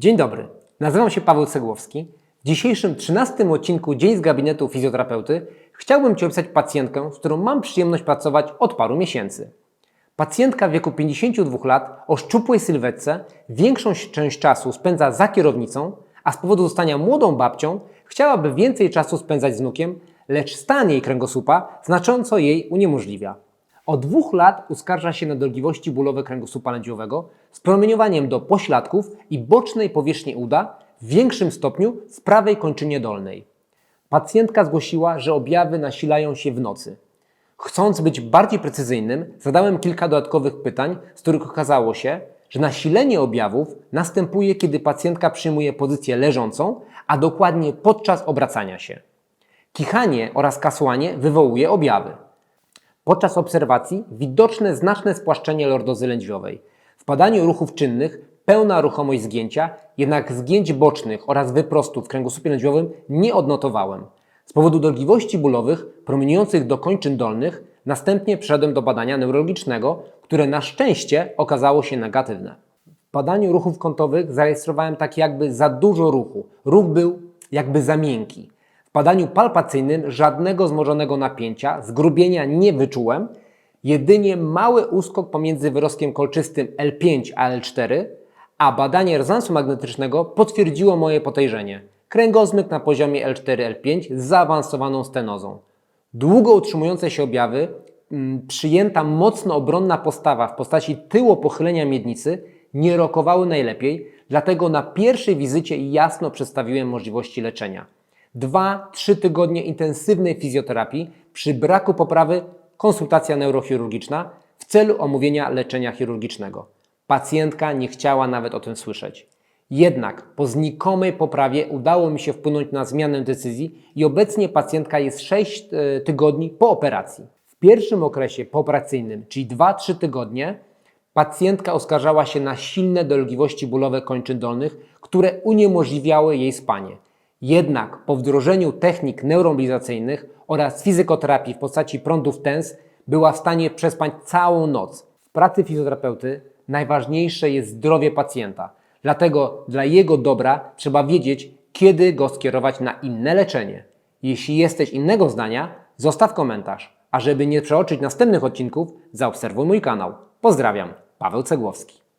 Dzień dobry, nazywam się Paweł Cegłowski. W dzisiejszym 13 odcinku Dzień z gabinetu fizjoterapeuty chciałbym Ci opisać pacjentkę, z którą mam przyjemność pracować od paru miesięcy. Pacjentka w wieku 52 lat o szczupłej sylwetce większą część czasu spędza za kierownicą, a z powodu zostania młodą babcią chciałaby więcej czasu spędzać z wnukiem, lecz stan jej kręgosłupa znacząco jej uniemożliwia. Od dwóch lat uskarża się na dolegliwości bólowe kręgosłupa lędźwiowego z promieniowaniem do pośladków i bocznej powierzchni uda w większym stopniu w prawej kończynie dolnej. Pacjentka zgłosiła, że objawy nasilają się w nocy. Chcąc być bardziej precyzyjnym, zadałem kilka dodatkowych pytań, z których okazało się, że nasilenie objawów następuje, kiedy pacjentka przyjmuje pozycję leżącą, a dokładnie podczas obracania się. Kichanie oraz kasłanie wywołuje objawy. Podczas obserwacji widoczne znaczne spłaszczenie lordozy lędźwiowej. W badaniu ruchów czynnych pełna ruchomość zgięcia, jednak zgięć bocznych oraz wyprostów w kręgosłupie lędźwiowym nie odnotowałem. Z powodu dolegliwości bólowych promieniujących do kończyn dolnych następnie przeszedłem do badania neurologicznego, które na szczęście okazało się negatywne. W badaniu ruchów kątowych zarejestrowałem tak jakby za dużo ruchu. Ruch był jakby za miękki. W badaniu palpacyjnym żadnego zmożonego napięcia, zgrubienia nie wyczułem, jedynie mały uskok pomiędzy wyrostkiem kolczystym L5 a L4, a badanie rezonansu magnetycznego potwierdziło moje podejrzenie. Kręgozmyk na poziomie L4-L5 z zaawansowaną stenozą. Długo utrzymujące się objawy, mm, przyjęta mocno obronna postawa w postaci tyłopochylenia miednicy nie rokowały najlepiej, dlatego na pierwszej wizycie jasno przedstawiłem możliwości leczenia. 2-3 tygodnie intensywnej fizjoterapii, przy braku poprawy konsultacja neurochirurgiczna w celu omówienia leczenia chirurgicznego. Pacjentka nie chciała nawet o tym słyszeć. Jednak po znikomej poprawie udało mi się wpłynąć na zmianę decyzji i obecnie pacjentka jest 6 e, tygodni po operacji. W pierwszym okresie pooperacyjnym, czyli 2-3 tygodnie, pacjentka oskarżała się na silne dolegliwości bólowe kończyn dolnych, które uniemożliwiały jej spanie. Jednak po wdrożeniu technik neuromobilizacyjnych oraz fizykoterapii w postaci prądów TENS była w stanie przespać całą noc. W pracy fizjoterapeuty najważniejsze jest zdrowie pacjenta. Dlatego dla jego dobra trzeba wiedzieć, kiedy go skierować na inne leczenie. Jeśli jesteś innego zdania, zostaw komentarz. A żeby nie przeoczyć następnych odcinków, zaobserwuj mój kanał. Pozdrawiam, Paweł Cegłowski.